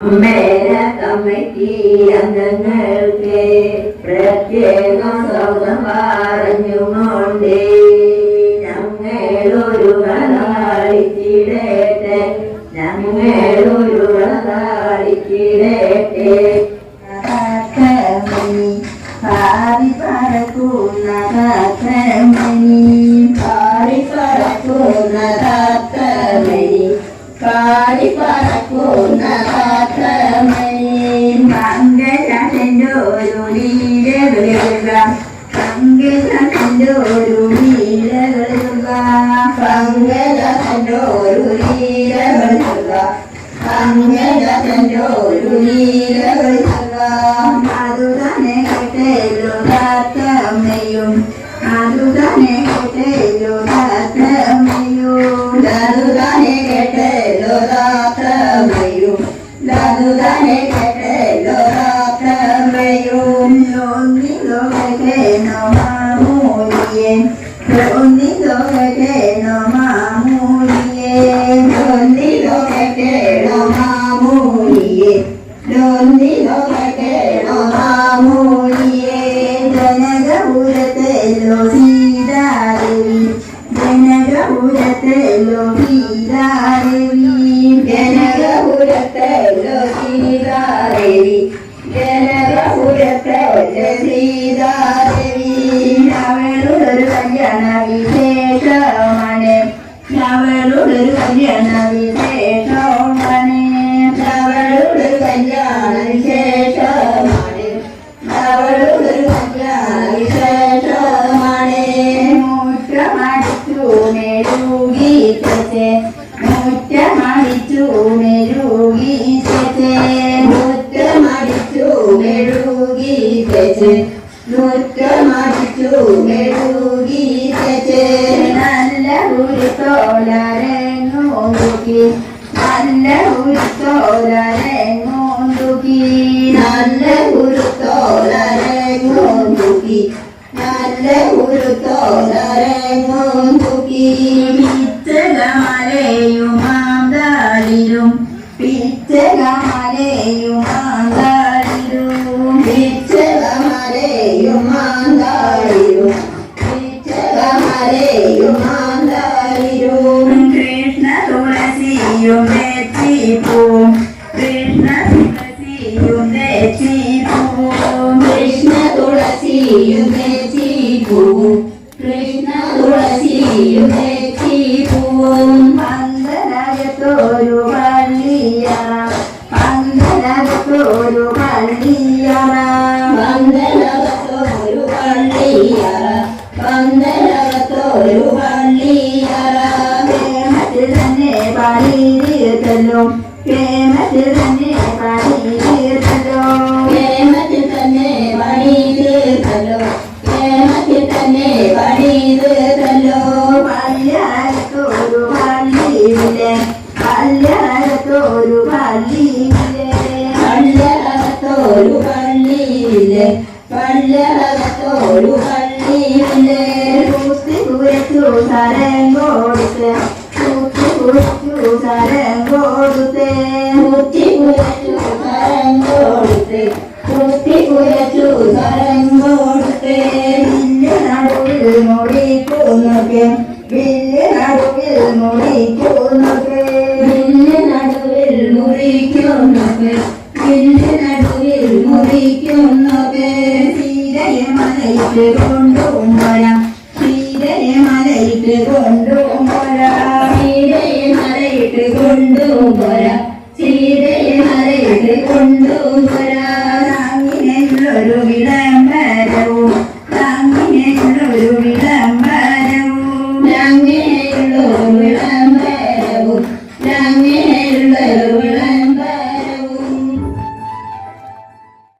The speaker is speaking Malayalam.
മേര കമ്മിറ്റി അംഗങ്ങൾക്ക് പ്രത്യേകം സ്വാഗതം പറഞ്ഞുകൊണ്ട് ഞങ്ങളൊരു കളിച്ചിടട്ടെ ഞങ്ങളൊരു കളിച്ചിടട്ടെ കാക്കമണി പാറി പറക്കുന്ന കാക്കമണി പറക്കുന്ന ലീലകളുക പങ്കജന്റെ ഒരു കണ്ടോരു പങ്കജോരു ലീലകളുക പങ്കജോരു ലീലകളുക അതു തന്നെ കേട്ടല്ലോ കാക്കമ്മയും അതു തന്നെ കേട്ടല്ലോ കാക്കമ്മയും ലതുതാനെ കേട്ടല്ലോ രാത്രമയും ലതുതാനെ കേട്ടല്ലോ పొందిలోకెటేను మామూలియే పొందిలోకెటేను మామూలియే పొందిలోకెటేను మామూలియే జనగ ఉరతెలో సీతాదేవి జనగ ఉరతెలో సీతాదేవి జనగ ఉరతెలో సీతాదేవి జనగ ఉరతెలో సీతాదేవి കല്യാണ വിശേഷമാണ് അവളോടൊരു കല്യാണ വിശേഷമാണ് അവളുടെ കല്യാണ വിശേഷമാണ് അവളുടെ കല്യാണ വിശേഷമാണ് മുറ്റമടിച്ചു മെരുകീറ്റേ മുറ്റമടിച്ചു മെരുകീറ്റേ മുറ്റമടിച്ചു മെഴുകി തെച്ച് മുറ്റമടിച്ചു നല്ല ഉരുത്തോലരങ്ങോന്തുക്കി നല്ല ഉരുത്തോലരങ്ങോന്തുക്കി നല്ല ഗുരുത്തോലരങ്ങോന്തുക്കി നല്ല ഗുരുത്തോലരങ്ങോന്തുക്കി പിച്ചകമലയും മാന്താളിരും പിച്ചകമലയും മാന്താളിരും തുളസിയും വെച്ചിപ്പൂവും കൃഷ്ണ തുളസിയും വെച്ചിപ്പൂവും കൃഷ്ണ തുളസിയും പൂവും കൃഷ്ണ തുളസിയും പൂവും പന്തനകത്തൊരു പള്ളിയറ പന്തനകത്തൊരു പള്ളിയറ വന്ദനകത്തൊരു പള്ളിയറ വന്ദനകത്തൊരു പള്ളിയറ പള്ളിയിലെ പള്ളിയകത്തൊരു പള്ളിയിലെ കുത്തി കുരച്ചു സരം കൊടുത്ത് കുത്തി കുരച്ചു സരം കൊടുത്ത്. കുത്തി കുരച്ചു കരം കൊടുത്ത് കുത്തി കുരച്ചു കരം കൊടുത്ത്. വില്ല് നടുവിൽ മുടിക്കുന്നൊക്കെ വില്ല് നടുവിൽ മുടിക്കുന്നൊക്കെ വില്ല് നടുവിൽ മുറിക്കുന്നൊക്കെ വില്ല് നടുവിൽ മുറിക്കുന്നൊക്കെ സീതയെ മലയിട്ട് കൊണ്ടുവരാം സീതയെ മലയിട്ട്